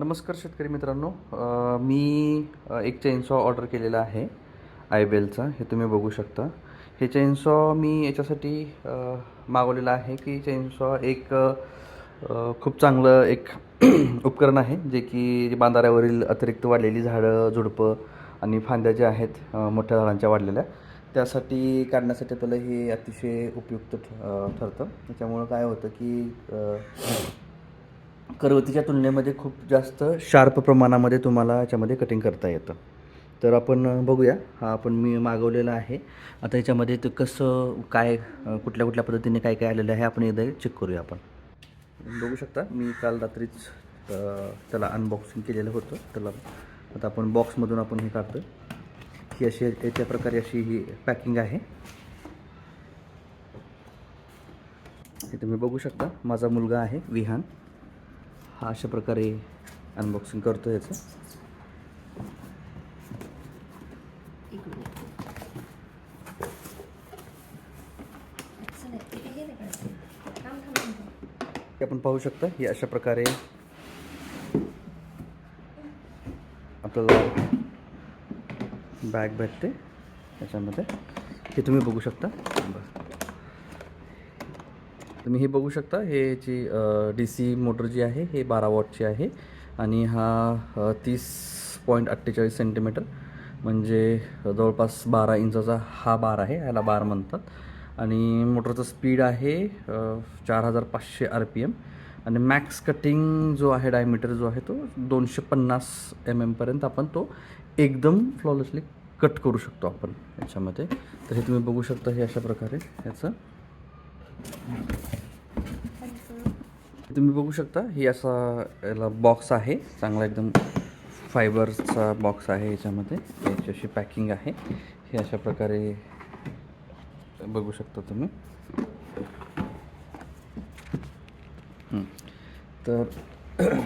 नमस्कार शेतकरी मित्रांनो. मी एक चेनसॉ ऑर्डर केलेला आहे आयबेलचा हे तुम्ही बघू शकता. हे चेनसॉ मी याच्यासाठी मागवलेलं आहे की चेनसॉ एक खूप चांगलं एक उपकरण आहे जे की बांधाऱ्यावरील अतिरिक्त वाढलेली झाडं झुडपं आणि फांद्या ज्या आहेत मोठ्या झाडांच्या वाढलेल्या त्यासाठी काढण्यासाठी आपल्याला हे अतिशय उपयुक्त ठ- ठरतं. त्याच्यामुळं काय होतं की करवतीच्या तुलनेमध्ये खूप जास्त शार्प प्रमाणामध्ये तुम्हाला याच्यामध्ये कटिंग करता येतं. तर आपण बघूया. हा आपण मी मागवलेला आहे. आता याच्यामध्ये ते कसं काय कुठल्या कुठल्या पद्धतीने काय काय आलेलं आहे आपण एकदा चेक करूया आपण. बघू शकता मी काल रात्रीच त्याला अनबॉक्सिंग केलेलं होतं. त्याला आता आपण बॉक्समधून आपण हे काढतो ही अशी याच्या प्रकारे अशी ही पॅकिंग आहे. हे तुम्ही बघू शकता. माझा मुलगा आहे विहान. हा अशा प्रकारे अनबॉक्सिंग करतो याचं. आपण पाहू शकता ही अशा प्रकारे आपल्याला बॅग भेटते. याच्यामध्ये हे तुम्ही बघू शकता. बरं. तुम्ही हे बघू शकता हे जी डी सी मोटर जी आहे हे बारा वॉटची आहे आणि हा तीस पॉईंट अठ्ठेचाळीस सेंटीमीटर म्हणजे जवळपास बारा इंचाचा हा बार आहे ह्याला बार म्हणतात. आणि मोटरचा स्पीड आहे चार हजार पाचशे आर पी एम आणि मॅक्स कटिंग जो आहे डायमीटर जो आहे तो दोनशे पन्नास एम एमपर्यंत आपण तो एकदम फ्लॉलेसली कट करू शकतो आपण याच्यामध्ये. तर हे तुम्ही बघू शकता हे अशा प्रकारे याचं. तुम्ही बघू शकता ही असा याला बॉक्स आहे. चांगला एकदम फायबरचा बॉक्स आहे याच्यामध्ये. याची अशी पॅकिंग आहे. हे अशा प्रकारे बघू शकता तुम्ही. तर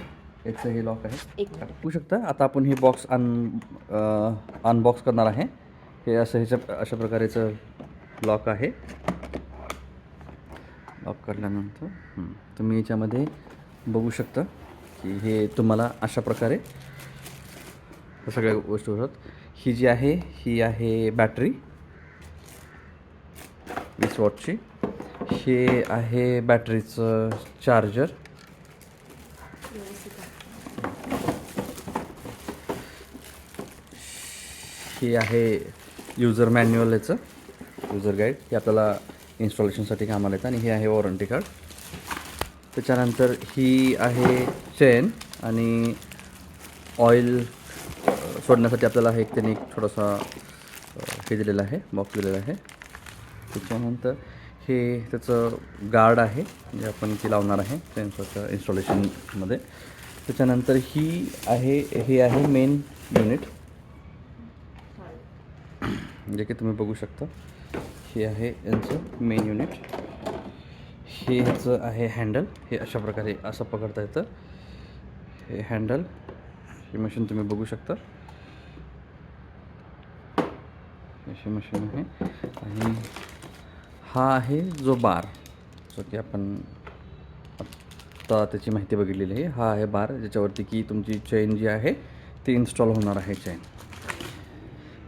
याचं हे लॉक आहे. बघू शकता आता आपण हे बॉक्स अन अनबॉक्स करणार आहे. हे असं ह्याच्या अशा प्रकारेचं लॉक आहे. लॉक काढल्यानंतर तुम्ही याच्यामध्ये बघू शकता की हे तुम्हाला अशा प्रकारे सगळ्या गोष्टी होतात. ही जी आहे ही आहे बॅटरी वीस वॉटची हे आहे बॅटरीचं चार्जर हे ही आहे युजर मॅन्युअल याचं. युजर गाईड हे आपल्याला इन्स्टॉलेशनसाठी कामाला येतं. आणि हे आहे वॉरंटी कार्ड त्याच्यानंतर ही आहे चेन आणि ऑइल सोडण्यासाठी आपल्याला हे एक त्यांनी एक थोडासा हे दिलेलं आहे बॉक्स दिलेला आहे. त्याच्यानंतर हे त्याचं गार्ड आहे जे आपण ती लावणार आहे त्यांच्या इन्स्टॉलेशनमध्ये त्याच्यानंतर ही आहे हे आहे मेन युनिट जे की तुम्ही बघू शकता. हे आहे यांचं मेन युनिट हे ह्याचं आहे हँडल हे अशा प्रकारे असं पकडता येतं. हे हँडल हे मशीन तुम्ही बघू शकता. अशी मशीन आहे. आणि हा आहे जो बार जो की आपण आत्ता त्याची माहिती बघितलेली आहे. हा आहे बार ज्याच्यावरती की तुमची चेन जी आहे ती इन्स्टॉल होणार आहे चेन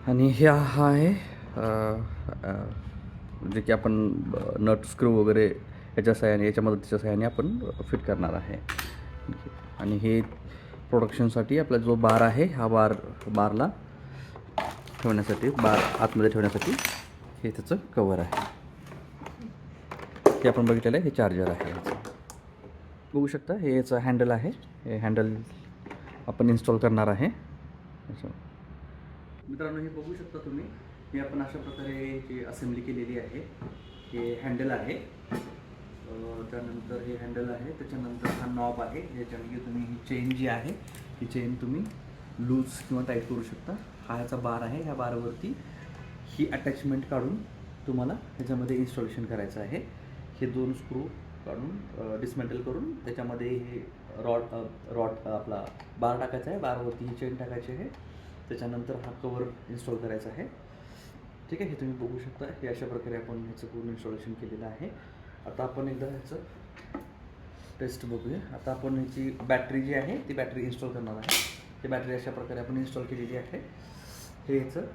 आणि हे हा आहे जे की आपण नट स्क्रू वगैरे याच्या सहाय्याने याच्या मदतीच्या सहाय्याने आपण फिट करणार आहे. आणि हे प्रोडक्शनसाठी आपला जो बार आहे हा बार बारला ठेवण्यासाठी बार आतमध्ये ठेवण्यासाठी हे त्याचं कवर आहे. हे आपण बघितलेलं आहे हे चार्जर आहे बघू शकता हे याचं हँडल आहे. हे हँडल आपण इन्स्टॉल करणार आहे. मित्रांनो हे बघू शकता तुम्ही. हे आपण अशा प्रकारे जी असेंब्ली केलेली आहे हे हँडल आहे. त्यानंतर हे हँडल आहे त्याच्यानंतर हा नॉब आहे ज्याच्यामध्ये तुम्ही ही चेन जी आहे ही चेन तुम्ही लूज किंवा टाईट करू शकता. हा ह्याचा बार आहे ह्या बारवरती ही अटॅचमेंट काढून तुम्हाला ह्याच्यामध्ये इन्स्टॉलेशन करायचं आहे. हे दोन स्क्रू काढून डिसमेंटल करून त्याच्यामध्ये हे रॉड रॉड आपला बार टाकायचा आहे. बारवरती ही चेन टाकायची आहे. त्याच्यानंतर हा कवर इन्स्टॉल करायचा आहे. ठीक आहे हे तुम्ही बघू शकता. हे अशा प्रकारे आपण ह्याचं पूर्ण इन्स्टॉलेशन केलेलं आहे. आता आपण एकदा ह्याचं टेस्ट बघूया. आता आपण ह्याची बॅटरी जी आहे ती बॅटरी इन्स्टॉल करणार आहे. ती बॅटरी अशा प्रकारे आपण इन्स्टॉल केलेली आहे. हे ह्याचं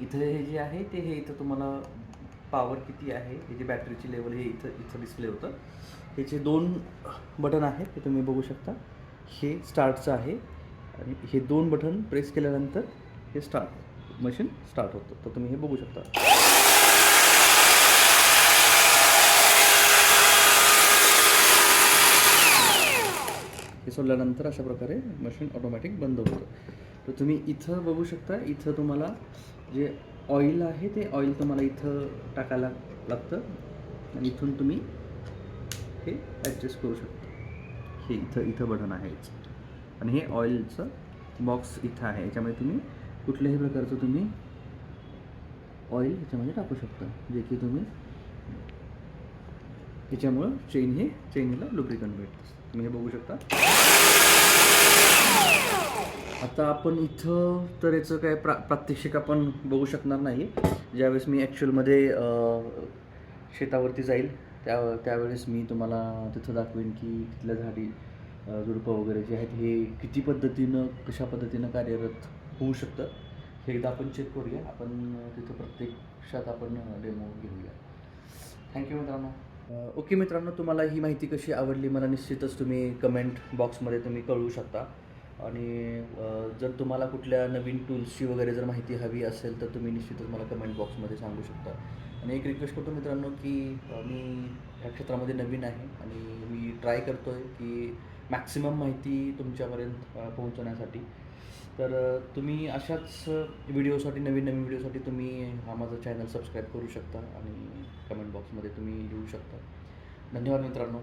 इथं हे जे आहे ते हे इथं तुम्हाला पॉवर किती आहे हे जे बॅटरीची लेवल हे इथं इथं डिस्प्ले होतं. ह्याचे दोन बटन आहेत ते तुम्ही बघू शकता. हे स्टार्टचं आहे. आणि हे दोन बटन प्रेस केल्यानंतर हे स्टार्ट मशीन स्टार्ट होतं. तर तुम्ही हे बघू शकता. हे सोडल्यानंतर अशा प्रकारे मशीन ऑटोमॅटिक बंद होतं. तर तुम्ही इथं बघू शकता इथं तुम्हाला जे ऑइल आहे ते ऑइल तुम्हाला इथं टाकायला लागतं. आणि इथून तुम्ही हे ॲडजस्ट करू शकता. हे इथं इथं बटन आहे. आणि हे ऑइलचं बॉक्स इथं आहे. याच्यामध्ये तुम्ही कुठल्याही प्रकारचं तुम्ही ऑइल ह्याच्यामध्ये टाकू शकता. जे की तुम्ही ह्याच्यामुळं चेन हे चेनला लुब्रिकन भेटतं. तुम्ही हे बघू शकता. आता आपण इथं तर याचं काय प्रा प्रात्यक्षिक आपण बघू शकणार नाही. ज्यावेळेस मी ॲक्च्युअलमध्ये शेतावरती जाईल त्या त्यावेळेस मी तुम्हाला तिथं दाखवेन की तिथल्या झाडी झुडपं वगैरे जे आहेत हे किती पद्धतीनं कशा पद्धतीनं कार्यरत होऊ शकतं. हे एकदा आपण चेक करूया. आपण तिथं प्रत्यक्षात आपण डेमो घेऊया. थँक्यू मित्रांनो. ओके मित्रांनो तुम्हाला ही माहिती कशी आवडली मला निश्चितच तुम्ही कमेंट बॉक्समध्ये तुम्ही कळवू शकता. आणि जर तुम्हाला कुठल्या नवीन टूल्सची वगैरे जर माहिती हवी असेल तर तुम्ही निश्चितच मला कमेंट बॉक्समध्ये सांगू शकता. आणि एक रिक्वेस्ट करतो मित्रांनो की मी ह्या क्षेत्रामध्ये नवीन आहे. आणि मी ट्राय करतो आहे की मॅक्सिमम माहिती तुमच्यापर्यंत पोहोचवण्यासाठी. तर तुम्ही अशाच व्हिडिओसाठी नवीन नवीन व्हिडिओसाठी तुम्ही हा माझा चॅनल सबस्क्राईब करू शकता आणि कमेंट बॉक्समध्ये तुम्ही लिहू शकता. धन्यवाद मित्रांनो.